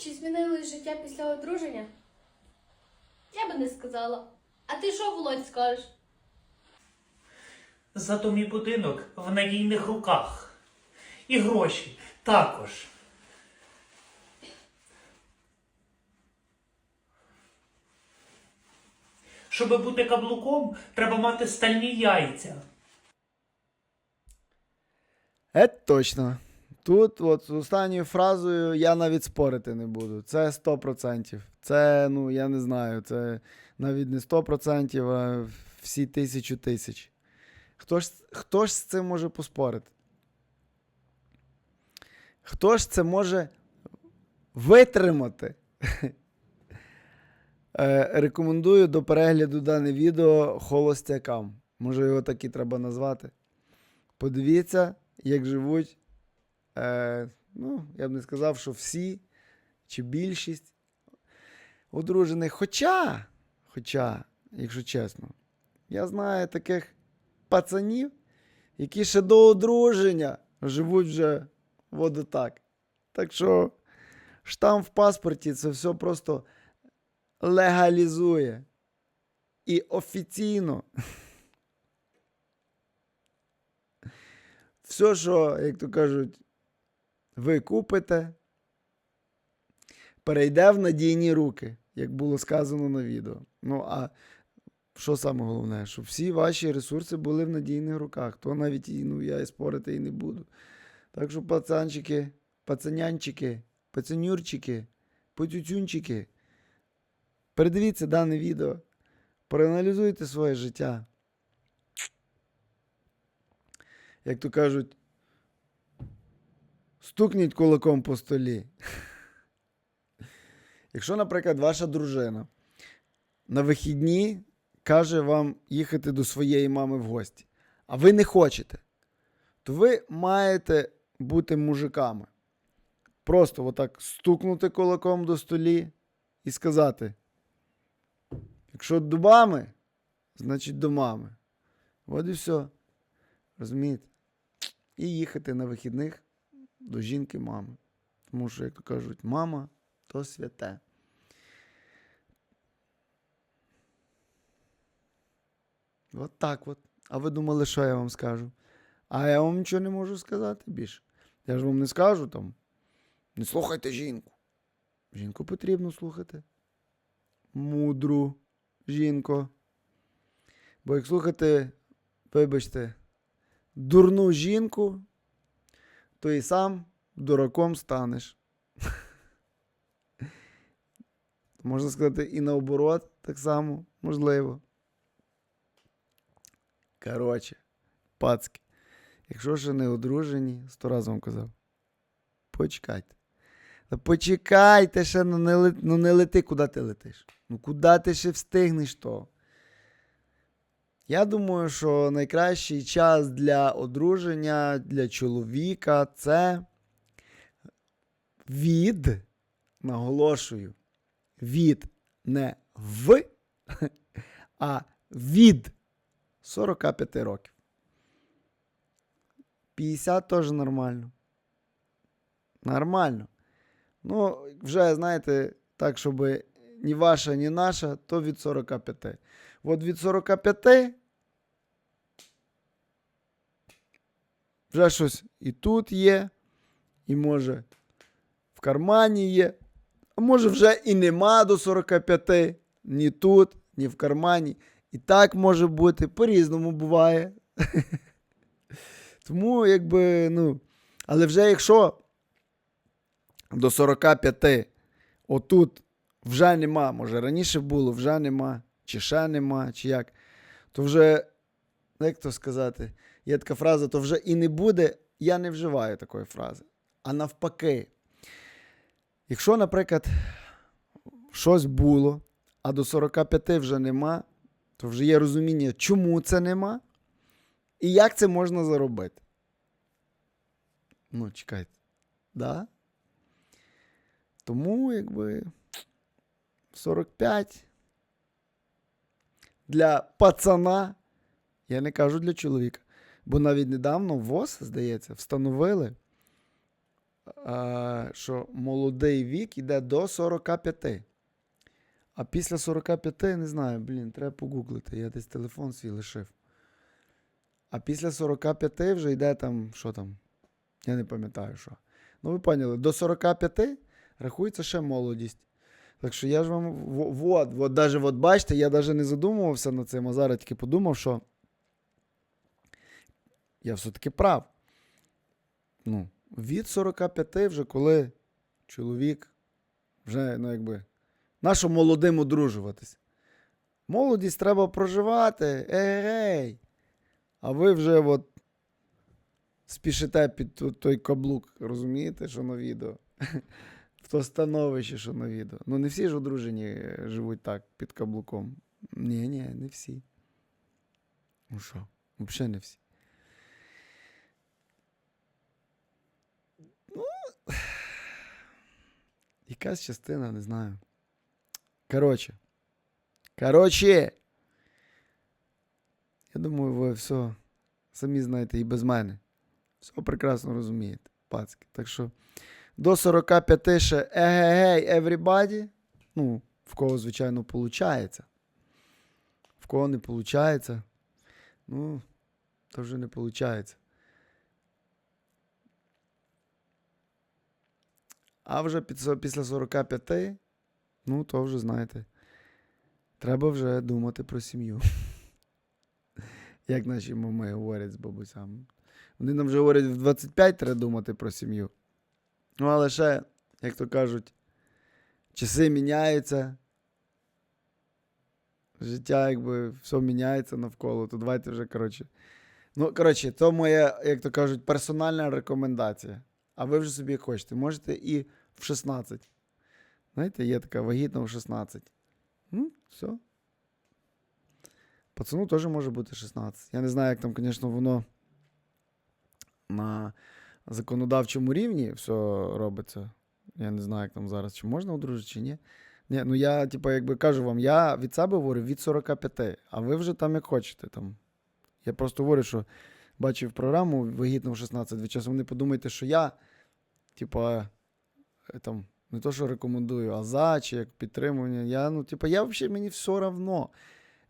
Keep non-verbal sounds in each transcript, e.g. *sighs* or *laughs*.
Чи змінилось життя після одруження? Я би не сказала. А ти що, Володь, скажеш? Зато мій будинок в надійних руках. І гроші також. Щоби бути каблуком, треба мати стальні яйця. Е, точно. Тут, от з останньою фразою я навіть спорити не буду. Це 100%. Це, ну, я не знаю, це навіть не 100%, а всі тисячу тисяч. Хто ж, хто ж з цим може поспорити? Хто ж це може витримати? *laughs* Е, Рекомендую до перегляду дане відео холостякам. Може, його так і треба назвати. Подивіться, як живуть. Е, ну, я б не сказав, що всі чи більшість одружених. Хоча, хоча, якщо чесно, я знаю таких пацанів, які ще до одруження живуть вже от отак. Так що штамп в паспорті це все просто легалізує. І офіційно *laughs* все, що, як то кажуть, ви купите, перейде в надійні руки, як було сказано на відео. Ну, а що саме головне? Щоб всі ваші ресурси були в надійних руках. То навіть ну, я і спорити і не буду. Так що, пацанчики, пацанянчики, пацанюрчики, потютюнчики, передивіться дане відео, проаналізуйте своє життя. Як то кажуть, стукніть кулаком по столі. *laughs* Якщо, наприклад, ваша дружина на вихідні каже вам їхати до своєї мами в гості, а ви не хочете, то ви маєте бути мужиками. Просто отак стукнути кулаком до столі і сказати: якщо до мами, значить до мами. От і все. Розумієте? І їхати на вихідних до жінки мами. Тому що, як кажуть, мама то святе. От так от. А ви думали, що я вам скажу? А я вам нічого не можу сказати більше. Я ж вам не скажу там. Не слухайте жінку. Жінку потрібно слухати. Мудру жінку. Бо як слухати, вибачте, дурну жінку, то і сам дураком станеш. Можна сказати, і наоборот, так само, можливо. Коротше, пацки. Якщо ще не одружені, сто разів вам казав. Почекайте. Почекайте ще, ну ну не лети, куди ти летиш? Ну куди ти ще встигнеш то? Я думаю, що найкращий час для одруження для чоловіка це від, наголошую, від не в, *laughs* а від 45 років. 50 теж нормально. Нормально. Ну, вже, знаєте, так, щоб ні ваша, ні наша, то від 45. От від 45 вже щось і тут є, і може в кармані є, а може вже і нема до 45, ні тут, ні в кармані. І так може бути, по-різному буває. *laughs* Тому, якби, ну, але вже якщо до 45 отут вже нема, може раніше було, вже нема, чи ще нема, чи як, то вже, як то сказати, є така фраза, то вже і не буде, я не вживаю такої фрази. А навпаки, якщо, наприклад, щось було, а до 45 вже нема, то вже є розуміння, чому це нема, і як це можна заробити. Ну, чекайте. Да? Тому, якби 45 для пацана, я не кажу для чоловіка. Бо навіть недавно ВОЗ, здається, встановили е, що молодий вік йде до 45. А після 45, не знаю, блін, треба погуглити. Я десь телефон свій лишив. А після 45 вже йде там, що там? Я не пам'ятаю, що. Ну, ви поняли, до 45 рахується ще молодість. Так що я ж вам. Вот, вот, даже, от бачите, я навіть не задумувався над цим, а зараз тільки подумав, що я все-таки прав. Ну, від 45 вже коли чоловік вже, ну якби, нащо молодим одружуватись? Молодість треба проживати. Ей-гей. А ви вже от спішите під той каблук, розумієте, що на відео? *laughs* В то становище, що на відео. Ну, не всі ж одружені е, живуть так, під каблуком. Ні, ні, не всі. Ну що, взагалі не всі. Ну, *sighs* якась частина, не знаю. Коротше. Коротше. Я думаю, ви все самі знаєте і без мене. Все прекрасно розумієте, пацки. Так що до 45 ще егегей, everybody. Ну, в кого, звичайно, виходить. В кого не виходить. Ну, то вже не виходить. А вже після 45, ну, то вже знаєте, треба вже думати про сім'ю. Як наші мами говорять з бабусями. Вони нам вже говорять, в 25 треба думати про сім'ю. Ну, але ще, як то кажуть, часи міняються. Життя, якби все міняється навколо, то давайте вже, коротше. Ну, коротше, то моя, як то кажуть, персональна рекомендація. А ви вже собі хочете. Можете і в 16. Знаєте, є така вагітна в 16. Ну, все. Пацану теж може бути 16. Я не знаю, як там, звісно, воно на законодавчому рівні все робиться. Я не знаю, як там зараз, чи можна одружити, чи ні. Ні, ну я, типу, якби кажу вам, я від себе говорю від 45, а ви вже там як хочете. Там. Я просто говорю, що бачив програму вагітно в 16. Ви часом не подумайте, що я, типа, е, там, не то, що рекомендую, а за чи як підтримування. Я, ну, типа, я взагалі мені все равно.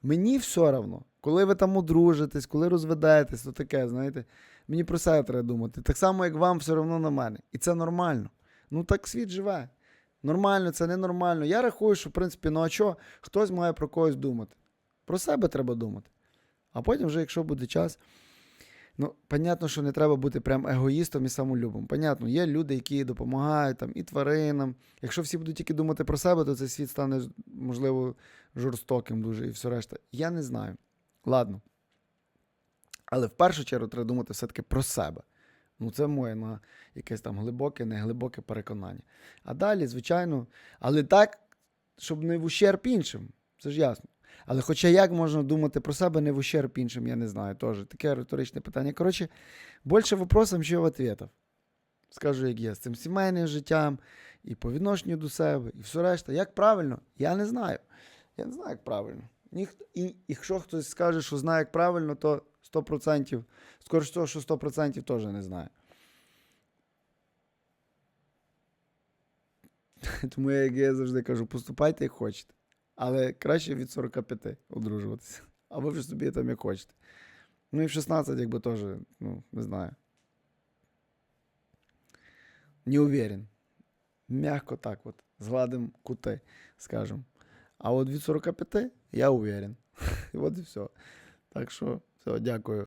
Мені все равно. Коли ви там одружитесь, коли розведетесь, то таке, знаєте, мені про себе треба думати. Так само, як вам все одно на мене. І це нормально. Ну так світ живе. Нормально, це ненормально. Я рахую, що, в принципі, ну а що, хтось має про когось думати. Про себе треба думати. А потім, вже, якщо буде час. Ну, понятно, що не треба бути прям егоїстом і самолюбом. Понятно, є люди, які допомагають там і тваринам. Якщо всі будуть тільки думати про себе, то цей світ стане, можливо, жорстоким дуже і все решта. Я не знаю. Ладно. Але в першу чергу треба думати все-таки про себе. Ну, це моє на якесь там глибоке, неглибоке переконання. А далі, звичайно, але так, щоб не в ущерб іншим. Це ж ясно. Але хоча як можна думати про себе не в ущерб іншим, я не знаю. Теж таке риторичне питання. Коротше, більше вопросом, що відповідів. Скажу, як є, з цим сімейним життям, і по відношенню до себе, і все решта. Як правильно, я не знаю. Я не знаю, як правильно. Ніхто, і якщо хтось скаже, що знає, як правильно, то 100%, скоріше того, що 100% теж не знає. *laughs* Тому я, як я завжди кажу, поступайте як хочете. Але краще від 45 одружуватися. Або ви собі там як хочете. Ну і в 16, якби теж, ну, не знаю. Не уверен. Мягко так от. Згладим кути, скажем. А от від 45 я уверен. *laughs* І от і все. Так що, все, дякую.